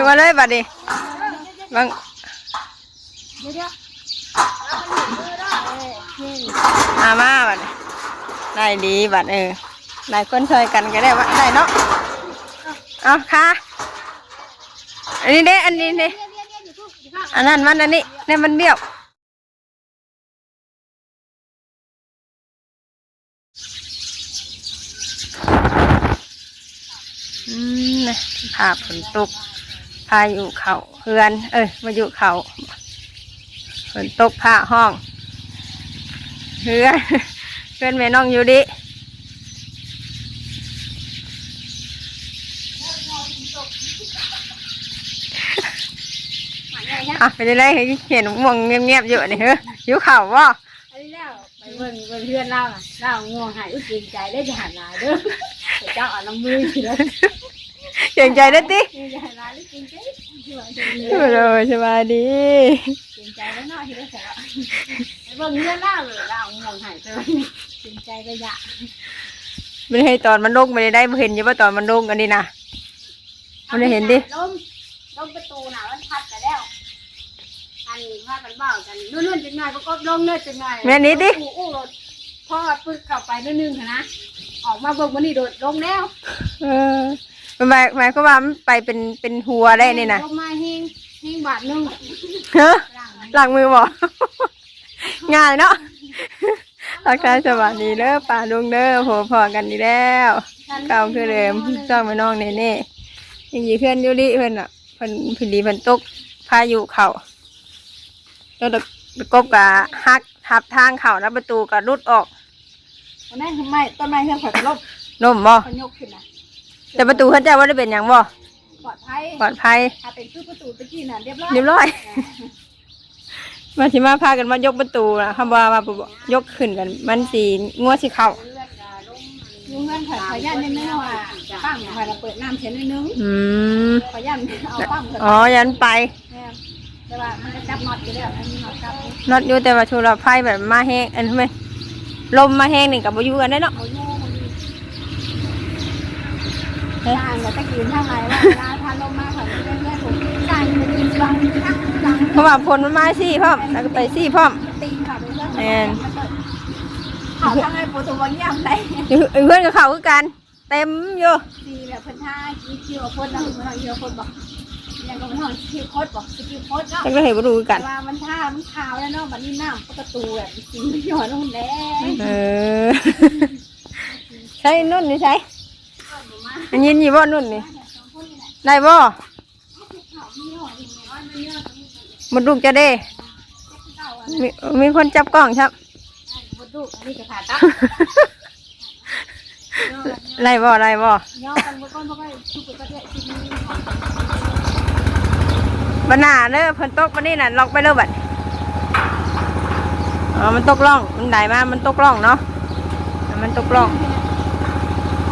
ถือมาเลยบัดนี้บางเดียวอามาบัดนี้ได้ดีบัดเออหลายคนช่วยกันก็ได้ว่าได้เนาะเอาค่ะอันนี้เด้อันนี้เนี่ยอันนั้นมันอันนี้เนี่ยมันเบี้ยวอืมนะพาฝนตก พาอยู่เขาเฮือน เอ้ยมาอยู่เขาฝนตกผ้าห้องเฮือนเพื่อนแม่น้องอยู่ดิหาใหญ่นะอะไปได้ไรเห็นม่วงเงียบๆอยู่นี่เฮ้ยอยู่เขาบ่อันนี้แล้วไปเบิ่งเบิ่งเพื่อนเล่าน่ะเล่าง่วงหายอุ้ยเกรงใจได้จะหันหลายเด้อแต่เจ้าเอาน้ำมือทีละ เก่งใจได้อติเกรงใจหันหลายหรือเกรงใจที่ว่าจะมีเลยสบายดีเกรงใจแล้วเนาะที่ได้ใส่ละไปเบิ่งเพื่อนเล่าเลยเล่าง่วงหายไปเกรงใจก็ยะไม่ให้ตอนมันลงไม่ได้ได้บ่เห็นอยู่ว่าตอนมันลงอันนี้นะมันได้เห็นดิลมลมประตูน่ะมันพัดไปแล้วอันว่ากันเบ้ากันนู่นๆจังหน่อยก็กบลงเนื้อจังหน่อยแม่นี้ดิอู้อู้รถพ่อปึ๊กเข้าไปนิดนึงค่ะนะออกมาเบิ่งมันนี่โดดลงแล้ว เออ หมายหมายความว่ามันไปเป็นเป็นหัวได้นี่นะลงมาเฮงเฮงบาทหนึงเฮ้อร่างหลังมือบ่ง่ายเนาะทักทายสวัสดีเด้อป่าลุงเด้อโหพอกันดีแล้วเก่าคือเดิมจ้องมาน้องเน่เน่ยังอยู่เพื่อนอยูริเพื่อนอะเพิ่นเพิ่นดีเพิ่นตกพายุเข่าแล้วตะตะกบกะฮักทับทางเข่าแล้วประตูก็รุดออกวันนั้นทำไมต้นไม้เพื่อนข่อยก็ลบล่มบ่เขายกขึ้นนะ แต่ประตูเขาเจ้าว่าได้เป็นหยังบ่ปลอดภัยปลอดภัยถ้าเป็นคือประตูตะกี้น่ะเรียบร้อยเรียบร้อยมาสิมาพากันมายกประตูนะคำว่าว่าบ่ยกขึ้นกัน มันสีงัวสิเข้ายุงเงินข่อยขยันนิดนึงว่าปั้งข่อยเราเปิดน้ำเสียนิดนึงอืมขยันเอาปั้งเถอ๋ออะยันไปแม่แต่ว่ามันจะจับน็อตอยู่แล้วมันมีน็อตจับอยู่น็อตอยู่แต่ว่าชูเราไฟแบบมาแห้งอันทำไมลมมาแห้งนี่กับบ่อยู่กันได้เนาะ โอ้ยโง่มันดี ต่างกับตะกี้ทางไหนว่าเวลาทานลมมาข่อยไม่ได้เพื่อนผมต่างมันกินฟังทักฟังเพราะว่าฝนมันมาซี่พร้อมแล้วก็ไปซี่พร้อมตีค่ะไปเพื่อนแม่นเขาทางไงปวดตัวเงียบเลยเพื่อนกับเขาคือกัน เต็มอยู่ตีแบบพันท่าคิวคิวคนเราคนเราคิวคนบอกยังก็มันห้องคิวโคตรบอกคิวโคตรเนาะจังก็เห็นบ่รู้คือกันว่ามันท่ามันขาวแล้วเนาะบัดนี้น้ำประตูแบบจริงหย่อนลงแดงเออใช่นุ่นนี่ใช่ อันยินอยู่บ่นุ่นนี่ได้บ่มันลูกจะได้ มีมีคนจับกล้องครับบดดูอันนี้จะผ่าตัดไรบ่ไรบ่ย่อกันบดก้อนบดก้อนทุกประเทศที่มีของบหนาเด้อเพิ่นตกมานี่น่ะล็อกไปเลยบัดอ๋อมันตกล่อง มันได้มา มันตกล่องเนาะ มันตกล่อง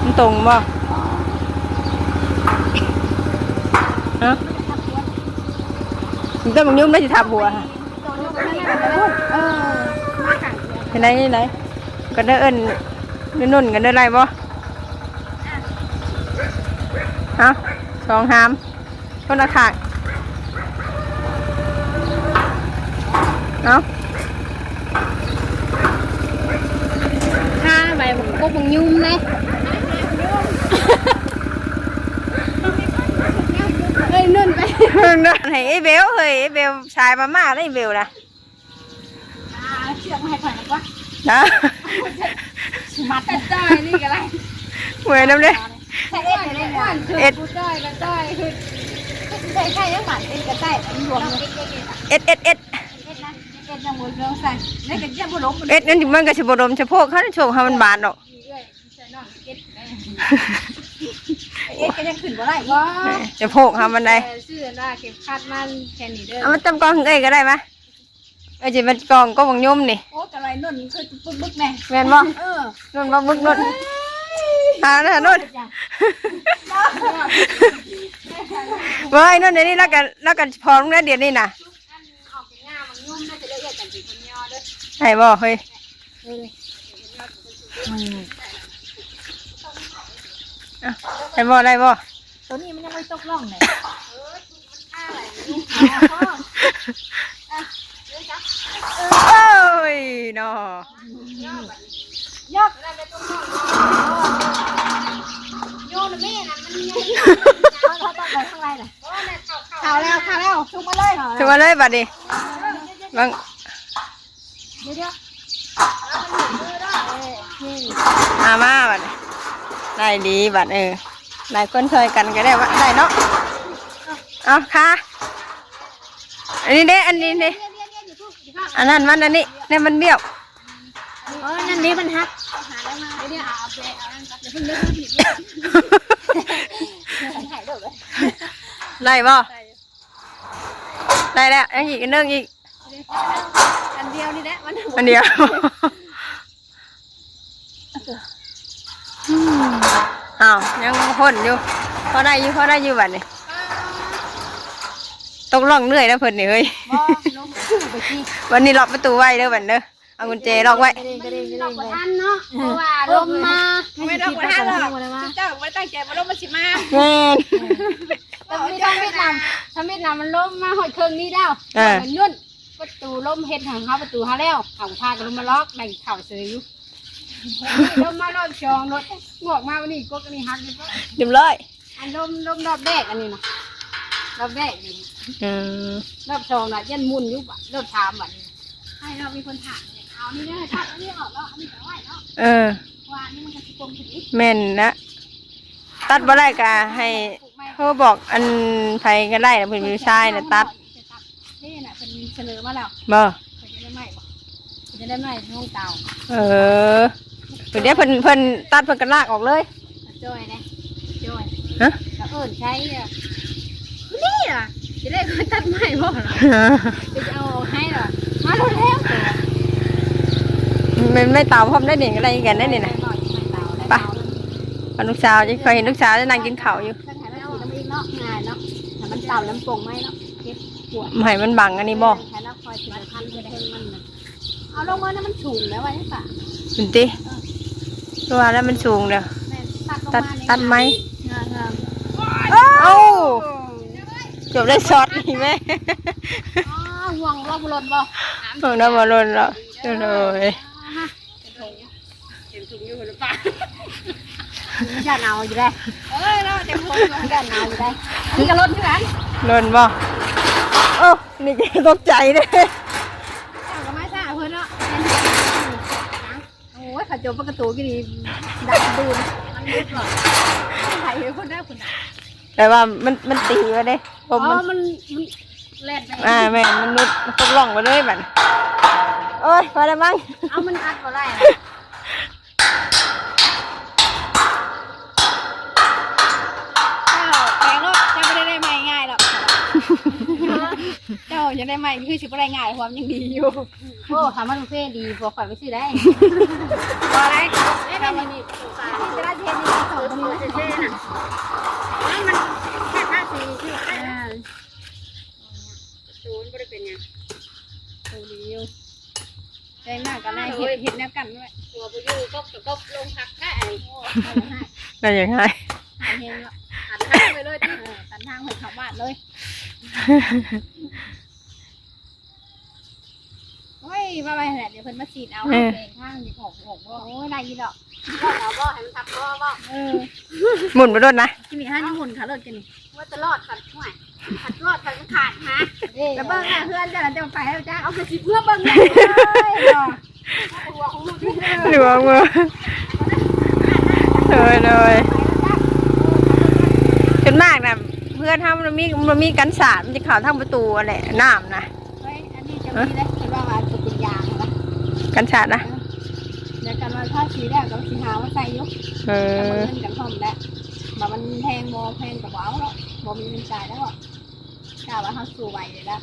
มันตรงบ่ ฮะมันต้องมึงยุ่งได้จะทับหัวเออเห็นไหนเห็นไหนก็ได้เอิ้นนุ่นกันได้ไรบ่ฮะสองหามคนละขาดเอาะาใบมันก็มึงยุ่มเลยเอ้ยนุ่นไป นั่น ให้ไอ้เบลเฮ้ยไอ้เบลชายมาม่าแล้วไอ้เบลนะอ่าเชือกมาให้ข่อยหน่อยว่านะมัดแต่จ้อยนี่ก็ไรเหมือนน้ำเลยใช่เอ็ดเลยก่อนคือกูจ้อยก็จ้อยคือใช่ใช่ยังหมันเอ็ดก็ได้มันรวมเลยเอ็ดเอ็ดเอ็ดเอ็ดนะเอ็ดยังหมดเรื่องใส่แล้วก็ยังบ่ล้มมันเอ็ดนั่นมันก็สิบดมเฉพาะเขาโชว์เขามันบานหรอก เรื่อยใส่น้องเอ็ดเอ็ดก็ยังขึ้นบ่ได้ก็เฉพาะเขามันได้ชื่อน่าเก็บคาดมันแค่นี้เด้อเอามาจำกองเอ้ยก็ได้ไหมเอ้ยจะเป็นกองก็วังยมนี่โอ้กะไรนุ่นคือปึ๊กบึกแม่แม่นบ่เออนุ่นบ่บึกนุ่นหาน่ะนุ่นเว้ยนุ่นเดี๋ยวนี้แล้วกันแล้วกันพอลงได้เดี๋ยวนี้น่ะออกเป็นงามันยุ่มน่าจะละเอียดกันเป็นคนย่อเด้อใช่บ่เฮ้ยเออเอาใช่บ่ได้บ่ตัวนี้มันยังไม่ตกล่องเลยโอ้ยเนาะยกได้ไปตรงนั้นโยนแม่น่ะมันยังเขาเขาต้องไปข้างในน่ะโอ้แม่เข้าเข้าข่าวแล้วข่าวแล้วชุกมาเลยถึงมาเลยบัดนี้บางเดี๋ยวเดี๋ยวอามาบัดนี้ ได้ดีบัดเออหลายคนช่วยกันก็ได้ว่าได้เนาะเอาค่ะ อันนี้เด้อันนี้เด้อันนั้นมันอันนี้เนี่ยมันเบี้ยวเออนั่นนี่มันฮักเดี๋ยวเอาไปเอานั่นกับเดี๋ยวเพิ่งเลิกผิดถ่ายรูปเลยได้บ่ได้แล้วยังอีกอันหนึงอีกอันเดียวนี่แหละมันอันเดียว อ้าวยังพ่นอยู่พอได้อยู่พอได้อยู่บัดนี้ตกล่องเหนื่อยแล้วเพิ่นนี่เฮ้ยบ่ลงไปที่วันนี้ล็อกประตูไว้เด้อบัดเด้อเอากุญแจล็อกไว้กระเด้งกระเด้งกระดอเด้กงบัทันเนาะเพราะว่าลมมาไม่ต้องไปห้าหรอกเจ้าไม่ตั้งใจมาลงมาสิมาแม่นแต่ไม่ต้องเวียดนามถ้าเวียดนามมันลมมาหอยเครื่องนี้แล้วเออมันนุ่นประตูลมเฮ็ดทางเข้าประตูหาแล้วเขาพากันลงมาล็อกแบ่งเข่าเสยอยู่ ลมมารอบชองรถงวกมาวันนี้ก็กันนี่ฮักเลยเรียบร้อยอันลมลมรอบแรกอันนี้นะรอบแรกนี่อืมรอบสองน่ะยันมุนอยู่บะรอบสามบะนี่ให้เรามีคนถามเนี่ยเอานี่เนี่ยทัดอันนี้ออกแล้วอันนี้แต่ไหวเนาะเออว่าอันนี้มันก็สิกลมถึงอีกแม่นนะ ตัดบ่ได้ก็ให้ปลูกไม้เขาบอกอันไผก็ได้นะเพิ่นมีชายน่ะตัดนี่น่ะเป็นเสนอมาแล้วบ่เพิ่นจะได้ไหมบ่เพิ่นจะได้ไหมห้องเตา เออ เพิ่นเดี๋ยวเพิ่นเพิ่นตัดเพิ่นก็ลากออกเลยจ้อยนะจ้อยฮะแล้วเอิ้นใช้อะนี่อะจะได้คนตัดไม้บ่ล่ะจะเอาออกให้เหรอมาแล้วแล้วมันไม่เตาพร้อมได้นี่ก็ได้กันได้นี่นะไปพอลูกสาวจะเคยเห็นลูกสาวจะนั่งกินข้าวอยู่ถ้าถ่ายแล้วน้ำอีกเนาะง่ายเนาะถ้ามันเต่าน้ำปงไหมเนาะเก็บปวดให้มันบังอันนี้บ่ใช้แล้วคอยสิบพันเพื่อได้ให้มันน่ะเอาลงมาเนี่ยมันสูงแล้ววะนี่ป่ะเป็น ติตัวแล้วมันสูงเด้อแม่ตัดลงตัดมาเนี่ยตัดไหมงามงามเอ้าจบได้ช็อตนี่แม่อ๋อห่วงรอบรถบ่เพิ่งได้มาลนแล้วเลยเห็นถุงอยู่หรือเปล่าจะหนาวอยู่ได้เอ้ยเนาะเต็มหัวอยู่ได้หนาวอยู่ได้นี่ก็รถที่ไหนลนบ่โอ้นี่แกตกใจเด้เจ้าก็ไม่ทราบเพื่อนเนาะโอ้ยขาโจมประตูกี่ดีดักดูนมันมุดหรอใครเป็นคนได้คนไหนแต่ว่ามันมันตีมาเด้ผอ๋อมมัน มันมันแล่นไปอ่าแม่นมันนุดมันตกล่องไปเลยบัดโอ้ยพอแล้วมั้งเอามันอัดก็ได้นะ เจ้ายังได้ใหม่คือสิบได้ง่ายความยังดีอยู่โอ้ทำมันเฟ่ดีพอข่อยไปซื้อได้พออะไรไม่เป็นนี่จะได้เทนนี่สองคนนี้เท่น่ะนั่นมันแค่ห้าสี่ที่ศูนย์ไม่ได้เป็นยังโอ้ดีอยู่แรงหน้ากันได้เห็ดเห็ดแนวกันด้วยหัวไปอยู่ก็ก็ลงพักได้โอ้นั่นยังไงเห็นแล้วตัดทางไปเลยที่ตัดทางไปเข้าบ้านเลย โอ้ยมาไปแหละเดี๋ยวเพิ่นมาฉีดเอาแดงข้างจะออกออกบ่โอ้ยได้ยินหรอกก็เอาบ่ให้มันทับบ่บ่เออหมุนไปด้วยนะที่มีห้านี่หมุนขาเลิศกันนี่ว่าจะรอดขัดห่วยขัดรอดขัดขาดฮะแล้วเบิ้งอะเพื่อนจะจะไปแล้วจ้าเอากระสิเพื่อเบิ่งเลยหัวของมึงที่หลวงมือเลยเลยจนมากนะ เพื่อนทำมันมีมันมีกันสาดมันจะเข่าทั้งประตูอะไรน้ำนะเฮ้ยอันนี้จะมีได้คิดว่าว่าจะเป็นยางนะกันสาดนะเดี๋ยวกันว่าถ้าสีแรกก็สีหาว่าใส่ยุกเอแต่มันอเงินกันพร้อมแล้วมามันแพงโมแพงกับว้าวแล้วโมมีเงินจ่ายแล้วอะกล้าว่าเขาสู้ไหวเลยละ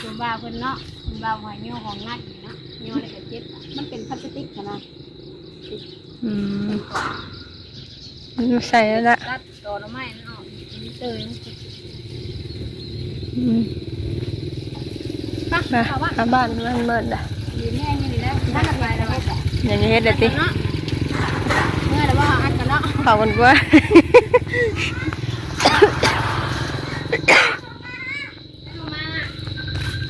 คุณบ่าวเพิ่นเนาะคุณบ่าวหอยเงี้ยวของงัดอยู่เนาะเงี้ยวอะไรก็เจ็บมันเป็นพลาสติกนะอืมมันใส่แล้วละตัดต่อหน่อไม้ เอปะนะกลับ้านมันเมิดอะยืนแน่ยืนแล้วถ้าหลับไปแล้อย่างนี้เฮ็ดได้ติเมื่อแต่ว่าอันกันเนาะขอบคุณกว่า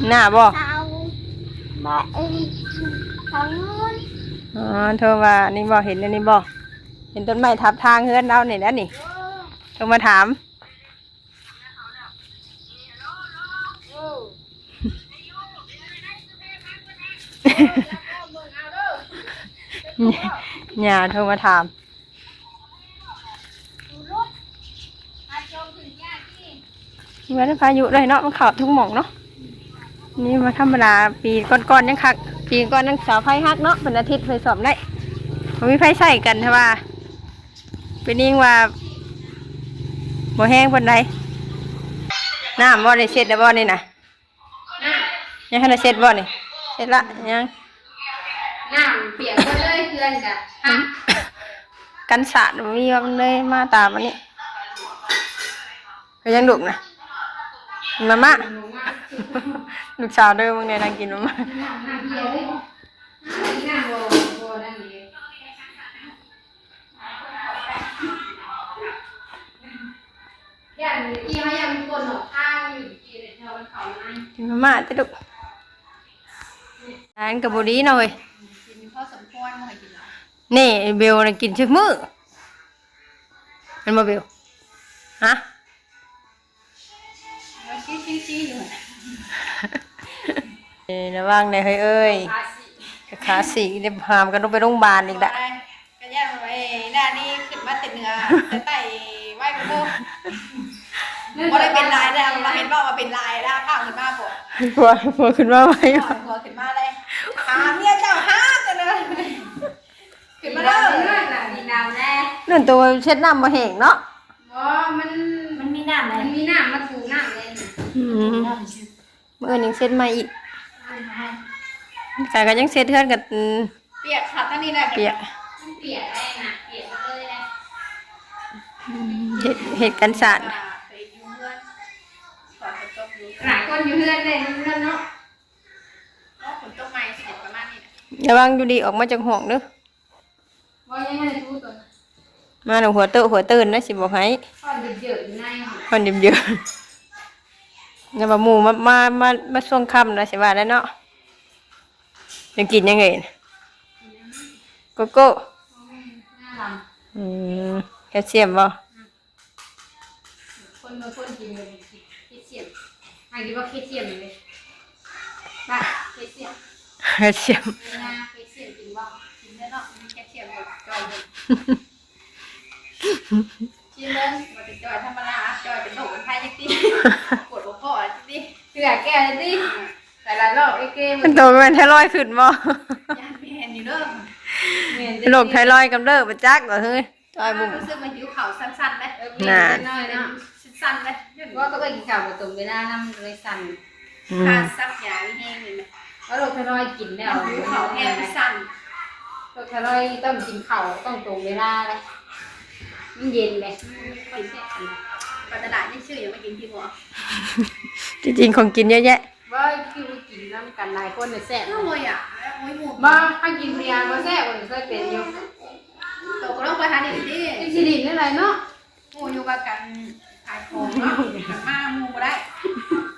หน้าบ่บ่เอ้ยของนู้นอ๋อเธอว่านี่บ่เห็นอันนี่บ่เห็นต้นไม้ทับทางเฮือนเราเนี่ยนะนี่เธอมาถาม อย่าโทรมาถามมาชมถึงยากที่เมื่อพายุเลยเนาะมันเข่าทุกหม่องเนาะนี่มาธรรมดาปีก่อนๆยังคักปีก่อนยังสาวไฟฮักเนาะเป็นอาทิตย์ไฟสอบได้มันมีไฟใส่กันใช่ป่ะเป็นนิ่งว่าบ่แห้งบนใดน้ำบ่ได้เช็ดแล้วบ่นี่นะยังให้ได้เช็ดบ่นี่ เช็ดละยังน้ำเปียกก็เลยเพื่อนกันฮะกันสาดมีว่ามันเลยมาตามอันนี้ก็ยังดุนะมาม่าลูกสาวเด้อมึงเนี่ยนั่งกินมาม่าน้ำน้ำเปียกเลยน้ำโบโบนั่นเองอย่างที่เขายังมีคนหนอกข้างอยู่ที่เดี๋ยวเขาเขาไกินมาม่าติดุ อันกับบดีหน่อยกินเพราะสมควรมาให้กินแล้วนี่เบลน่ะกินชึกมือมันมาเบลฮะแล้วชี้ชี้ชี้อยู่เอ้ยระวังเลยเฮ้ยเอ้ยภาษีขาสีเดี๋ยวพามกันต้องไปโรงพยาบาลอีกละก็ย่างไว้หน้านี้ขึ้นมาติดเนื้อแต่ไต่ไหวกระโดดว่าได้เป็นลายได้เราเห็นว่ามาเป็นลายแล้วข้าวขึ้นมาปวดกลัวกลัวขึ้นมาไหมหัวขึ้นมาเลย หาเมียเจ้าห้ากันเลยขึ้นมาเลยมีน้ำแน่นั่นตัวเช็ดน้ำมาแห้งเนาะบ่มันมันมีน้ำไหมมันมีน้ำมาถูน้ำเลยอืมเมื่อยังเช็ดมาอีกแต่ก็ยังเช็ดเทือนกับอืมเปียกค่ะท่านนี้แหละเปียกเปียกได้นะเปียกเลยนะเห็ดเห็ดกันสาดไปอยู่เพื่อนขอฝนตกอยู่หลายคนอยู่เพื่อนเลยเพื่อนเนาะฝนตกใหม่เสร็จประมาณนี้นะ ระวังอยู่ดีออกมาจากห้องเด้อว่ายังไม่ได้พูดตัวมาหนูหัวเตอะหัวตื่นนะสิบอกให้ข้อเดือดๆอยู่ในห้องคนเดียวเดียวเนี่ยมาหมูมามามามาช่วงค่ำนะสิว่าแล้วเนาะยังกินยังไงน่ะโกโก้หน้าลอืมแคลเซียมบ่ำคนบางคนกินเลยเคเซียมหากินว่าเคเซียมเลยบ้าเคเซียมแคลเซียมไม่น่า เคเซียมกินบ้างกินได้เนาะมีเคเซียมแบบจอยเลยชิมเลยมาเป็นจอยธรรมดาจอยเป็นโรคเป็นไข้ยังตีปวดหัวข้อจังตีเสือแก่เลยตีแต่ละรอบไอ้เกมมันโตเป็นไทรอยด์ขึ้นบ่ยานแมนอยู่เด้อแม่นโรคไทรอยด์กำเริบประจักเหรอเฮ้ยจอยบุ๋มรู้สึกมันหิวเขาสั้นๆไหมน่ะน้อยเนาะสั้นๆไหมว่าต้องไปกินข้าวประตูเวลาน้ำเลยสั่นอืขามดซักยาไม่แห้งเลยไหมว่าโรคไทรอยด์กินแล้วหิวเขาแห้งสั้นโรคไทรอยด์ต้องกินข้าวต้องตรงเวลาเลยมันเย็นเลยกินแค่อันปลาตลาดนี่ชื่อยังไม่กินที่หัวจริงๆของกินเยอะแยะว่าคือกินน้ำกันหลายคนเนี่ยแซ่บโอ้ยอะโอ้ยหมูบ่ถ้ากินเบียร์บ่แซ่บมันเคยเป็นอยู่โตก็ต้องไปหาดิดิจังสิดินนี่ไรเนาะหมูอยู่กับกันขายของเนาะมาหมูก็ได้แต่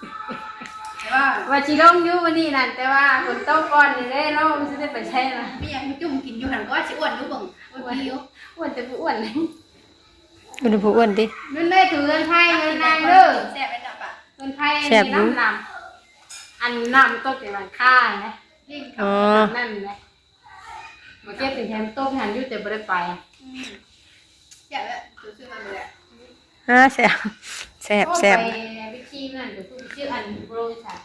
ว่าว่าสิลงอยู่วันนี้นั่นแต่ว่าฝนตกก่อนนี่เด้เนาะมันสิได้ไปใช้ล่ะไม่อยากจุ่มกินอยู่หันก็สิอ้วนอยู่เบิ่งอ้วนอยู่อ้วนจะบ่อ้วนเลยคุณผู้อ้วนดิมันได้ถือเงินไทยเงินนางเด้อแซ่บไปจับอะเงินไทยอันนี้น้ำน้ำอันน้ำตกจากหลังคานะยิ่งอ๋อนั่นแหละมาเก็บถึงแถมต้มหันอยู่แต่บ่ได้ไปแซ่บแล้วซื้อมาเลยฮะแซ่บแซ่บแซ่บไปวิธีนั่นเดี๋ยวพูดชื่ออันโปรยสาร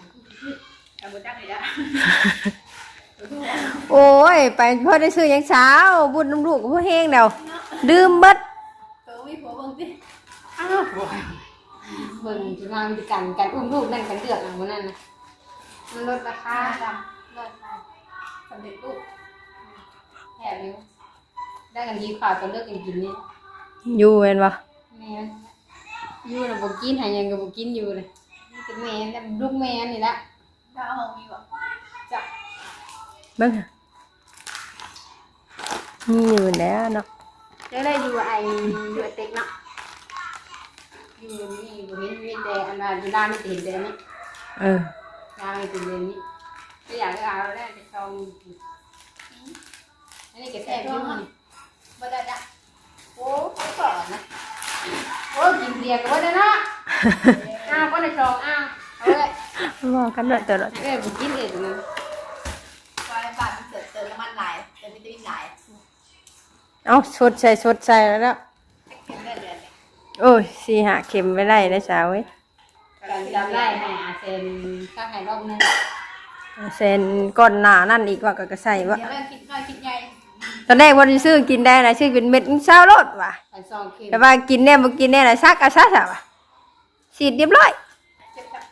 เอาบุญจักเลยนะโอ้ย ไปพ่อได้ซื้อหยังเช้า บุญน้ำลูกกับพ่อแห้งเดาดื่มเบิดเออมีผัวเบิ่งสิอ้าวเบิ่งจะมามีกันกันอุ้มลูกนั่นกันเดือกอันวันนั้นนะมันลดราคาจำลดไปสำเร็จรูปแถมเลยได้กันดีข่าวตอนเลิกกันกินนี่อยู่เห็นปะแม่น อยู่นะบอกกินหายังก็บอกกินอยู่เลยนี่เป็นแม่แต่ลูกแม่นี่ละดาวหงมีบ่จ้ะเบิ่งนี่อยู่แล้วเนาะแล้วได้อยู่ไออยู่ไอเต็กเนาะอยู่นี่บ่เห็นมีแต่อันนั้นเวลาไม่เห็นแต่อันนี้เออยาวเป็นเดือนนี้ก็อยากเอาได้จะชองอันนี้ก็แซ่บยุ่งนี่บ่ได้จ้ะ โอ้ก่อนนะ โอ้กินเบียร์ก็ว่าได้เนาะอ้าวก็ได้ชองอ้าวเอาเลยบอกกันด้วยตลอดเอ้ยผมกินเองนะวายบาทมันเกิดเติมน้ำมันหลายเติมวิตามินหลายเอาชดใส่ชดใส่แล้วแล้วเข็มเลือดเดือนเลยโอ้ยสี่หาเข็มไม่ได้ได้สาวเว้ยการจำได้ให้อาเซนข้างไข่รอบนึงเซนก้อนหนานั่นอีกว่าก็กระใส่ว่าเดี๋ยวเราคิดน้อยคิดใหญ่ ตอนแรกว่าจะซื้อกินได้นะซื้อเป็นเม็ดเช้ารถว่ะไข่ซองเค็มแต่ว่ากินแน่บ่กินแน่นะซักเอาซักซะว่ะฉีดเรียบร้อยเจ็บจับ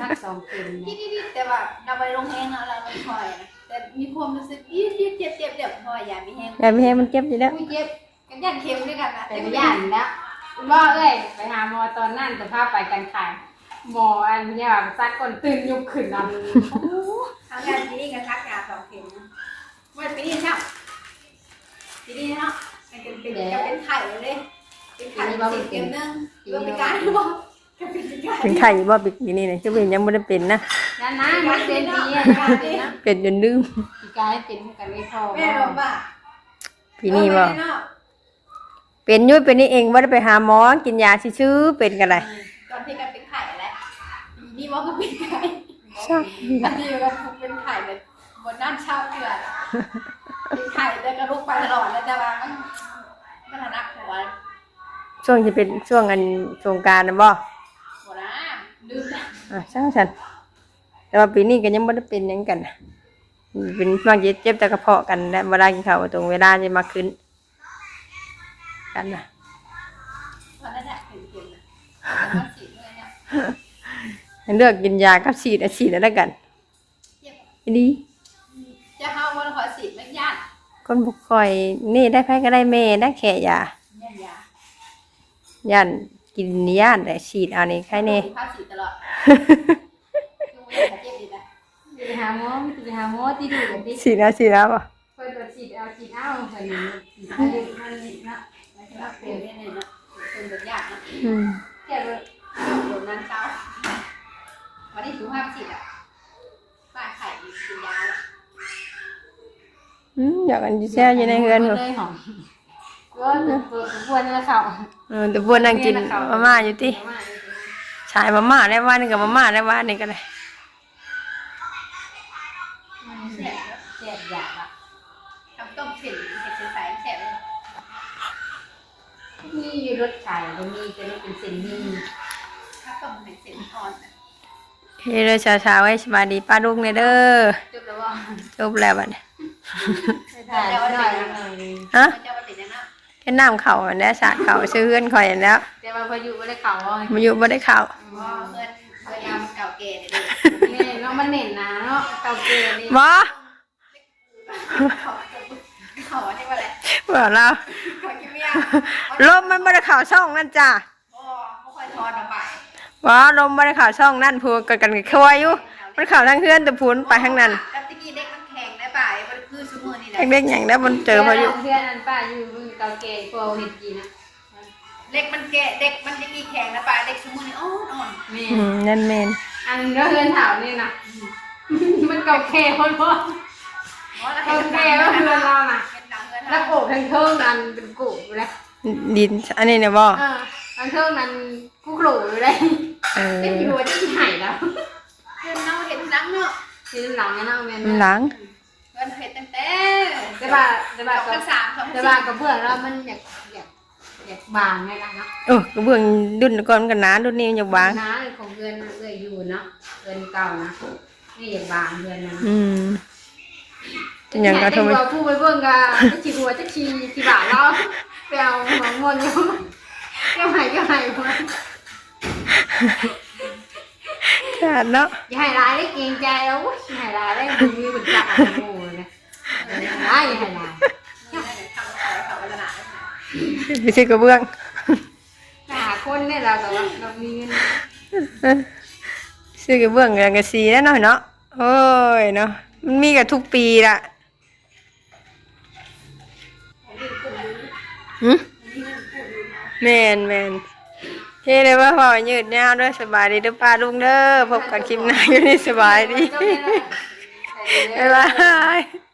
ข้างซองเค็มนี่เนี่ยนี่แต่ว่าเราไปลงแห้งเราเราลงคอยนะแต่มีความรู้สึกอีเจ็บเจ็บเจ็บเจ็บพอยามีแห้งอย่าไปให้มันเจ็บอยู่แล้วอุ้ยเจ็บกันยันเข็มด้วยกันนะแต่ไม่ย่านแล้วว่าเอ้ยไปหาหมอตอนนั้นจะพาไปกันขายหมออันนี้แบบซักก่อนตื่นยุบขึ้นนอนทำงานที่นี่กันทักยาสองเข็มนะว่าปีนี้เนาะปีนี้เนาะมันเป็นเป็นจะเป็นไข่เลย เป็นไข่สิบเข็มนึงเรื่องเป็นการบอกก็เป็นการเป็นไข่บ่บิกนี่นะคือเป็นยังบ่ได้เป็นนะนั่นนะมันเป็นดีอะเป็นนะเป็นจนลืมพี่กายเป็นกันไม่พอแม่บอกว่าปีนี้บ่เป็นอยุ่ยเป็นนี่เองบ่ได้ไปหาหมอกินยาซื่อๆเป็นกันเลยตอนที่กันเป็นไข่แล้วนี่ว่าก็เป็นไข่ใช่อันนี้ก็เป็นไข่เลยบนด้านเช่าเกลือ เป็นไข่แต่กระลุกไปตลอดแล้วแต่ว่ามันมันหนักหัวช่วงที่เป็นช่วงอันสงกรารนะบ่หัวนะดื้ออะช่างฉัน แต่ว่าปีนี้ก็ยังบ่ได้เป็นหยังกันน่ะเป็นบางทีเจ็บแต่กระเพาะกันและเวลากินข้าวตรงเวลาจะมาขึ้น กันน่ะตอนนั้นแหละเป็นคนนะแต่ว่าฉีดเลยเนี่ย เลือกกินยากับฉีดอะฉีดอะไรกัน เจ็บ อันนี้ คนบุกคอย นี่ได้ไผก็ได้เมได้แค่ยายันยาย่านกินย่านแต่ฉีดเอานี่ใครเน่ภาพฉีดตลอดคือมันเจ็บดีนะไปหาหมอไปหาหมอที่ดูกันดิฉีดเอาฉีดเอาป่ะเปิดตัวฉีดเอาฉีดเอาคนนี้ฉีดเอามันนะแล้วเปลี่ยนเนี่ยนะเป็นแบบยากนะอืมเจ็บเลยโดนนั้นเช้าวันนี้สุขภาพฉีดอะป้าไข่กินยาอื มอยากกันจะแช่อยู่ในเฮือนเลบ่ยหอมก็เปิดบวนแล้วเขาเออแต่บัวนั่งกินมาม่าอยู่ติชายมาม่าได้ว่านี่กับมาม่าได้ว่านี่ก็ได้แฉะเจ็บอยากอะทำต้มเผ็ดเผ็ดใสแฉะเลยมีอยู่รถขายจะมีจะได้เป็นเซนนี่ถ้าต้มเผ็ดเผ็ดอ่อนเฮ้ยเลยเช้าๆไว้สบายดีป้าลูกเนี่ยเด้อจุดแล้วว่าจบแล้วบัดนี้ ถ่ายหน่อยฮะมันจะมาติดยังไงแค่น้ำเข่าอันนี้สาดเข่าซื้อเฮือนคอยอันแล้วแต่ว่าพายุไม่ได้เข่าว่ามาอยู่บ่ได้เข่าอ๋อเงินเงินยามเก่าเกณฑ์เลยนี่น้องมันเน่นนะเนาะเก่าเกลนี่บ่เขาเขาที่ว่าอะไรบ่เราเขาคิดไม่ยากลมมันบ่ได้เข่าช่องนั่นจ้ะอ๋อเขาคอยทอนออกไปบ่ลมบ่ได้เข่าช่องนั่นพูกันกันกับควายอยู่มันเข่าทางเฮือนแต่พูนไปทางนั้นกับตะกี้เด็กมัน อนี่แหละเด็กๆอย่างนั้นมันเจอพายุเพื่อนอันป้าอยู่เก่าเกลพอเห็นกีนะเด็กมันแก่เด็กมันตะกี้แข็งนะป่ะเด็กสมือนี่อ่อนอ่อนแม่อืมนั่นแม่นอันก็เพื่อนถามนี่นะมันเก่าเกลคนพ่อเก่าเก่าเกลก็เพื่อนเราน่ะเป็นดังเงินแล้วโอบทั้งเทิงนั้นเป็นกูอยู่เลยดิน อันนี้เนี่ยบ่เออทั้งเทิงนั้นกูกรูอยู่เลยเออเป็นอยู่ที่ที่ไหนแล้วเงินเน่าเห็นดังเนาะที่หลังนั่งแม่มันหลัง เงินเผ็ดตั้งแต่แต่ว่าแต่สว่าองกัพับนสามสองพันแต่สี่ว่ากับเพื่อนเรามันอยากอยากอยากบางไงล่ะเนาะเออกระเบื้องดุนก่อนกันหนาดุนนี่มันอยากวาง น้าของเงินเอ้ยอยู่เนาะเงินเก่านะนี่อยากบางเงินนะอืมจะหยังก็โทรไปไปผู้ไปเบิ่งกะจะชีหัวจะชีชีบาทเราไปเอาหมองมนอยู่ก็หายก็หายพอขาดเนาะอย่าให้ร้ายได้เกรงใจแล้วอย่าให้ร้ายได้ดูมีบุญจักโอ้โห นะอย่าให้ร้ายอย่าให้ร้ายทำเขาเขาพัฒนาไปซื้อกระเบื้องหาคนเนี่ยเราแต่ว่าเรามีเงินซื้อกระเบื้องอย่างกระสีแล้วเนาะเนาะโอ้ยเนาะมันมีกับทุกปีละหึแมนแมนเฮ้เลยว่าพอยืดยาวเด้อสบายดีเด้อป้าลุงเด้อพบกันคลิปหน้าอยู่นี่สบายดีบ๊ายบาย